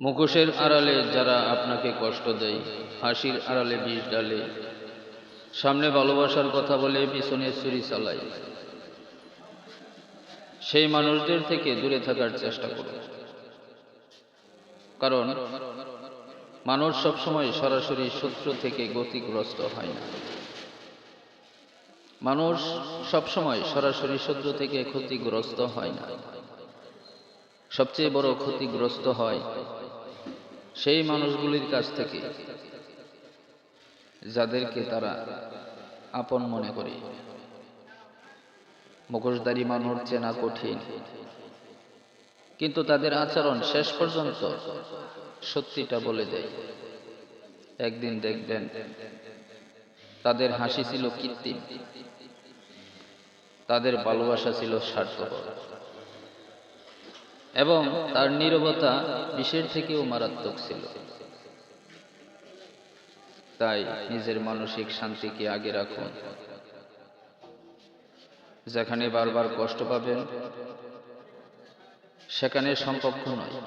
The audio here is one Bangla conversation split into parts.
মুখোশের আড়ালে যারা আপনাকে কষ্ট দেয়, হাসির আড়ালে বিষ ডালে সামনে ভালোবাসার কথা বলে পিছনে ছুরি চালায়। সেই মানুষদের থেকে দূরে থাকার চেষ্টা করুন কারণ মানুষ সবসময় সরাসরি শত্রু থেকে গতিগ্রস্ত হয় না। মানুষ সবসময় সরাসরি শত্রু থেকে ক্ষতিগ্রস্ত হয় না। সবচেয়ে বড় ক্ষতিগ্রস্ত হয় সেই মানুষগুলির কাছ থেকে, যাদেরকে তারা আপন মনে করে। মুখোশধারী মানুষ চেনা কঠিন, কিন্তু তাদের আচরণ শেষ পর্যন্ত সত্যিটা বলে দেয়। একদিন দেখবেন তাদের হাসি ছিল কৃত্রিম, তাদের ভালোবাসা ছিল স্বার্থপর। এবং তার নীরবতা বিষের থেকেও মারাত্মক ছিল। তাই নিজের মানসিক শান্তিকে আগে রাখুন। যেখানে বারবার কষ্ট পাবেন, সেখানে সম্পর্ক নয়।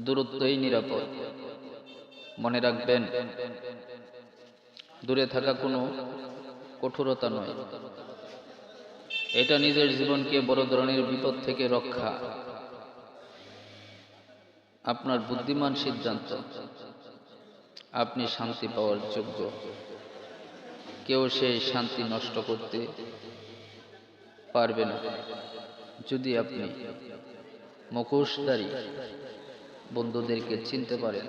দূরত্বই নিরাপদ। মনে রাখবেন, দূরে থাকা কোনো কঠোরতা নয়। এটা নিজের জীবনকে বড় ধরনের বিপদ থেকে রক্ষা। আপনার বুদ্ধিমান সিদ্ধান্ত। আপনি শান্তি পাওয়ার যোগ্য। কেউ সেই শান্তি নষ্ট করতে পারবে না। যদি আপনি মুখোশধারী বন্ধুদেরকে চিনতে পারেন